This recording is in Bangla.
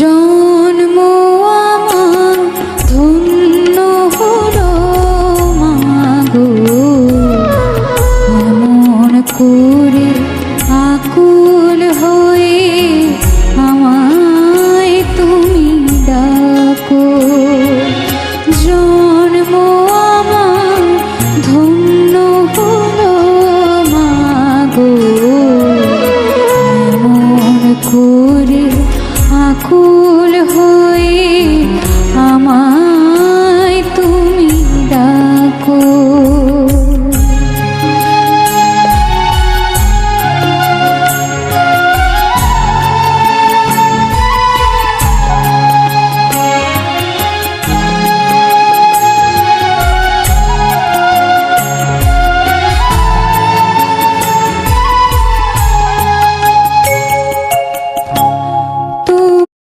জন্ম আমার ধন্য হলো মাগো। এমন করে আকুল হয়ে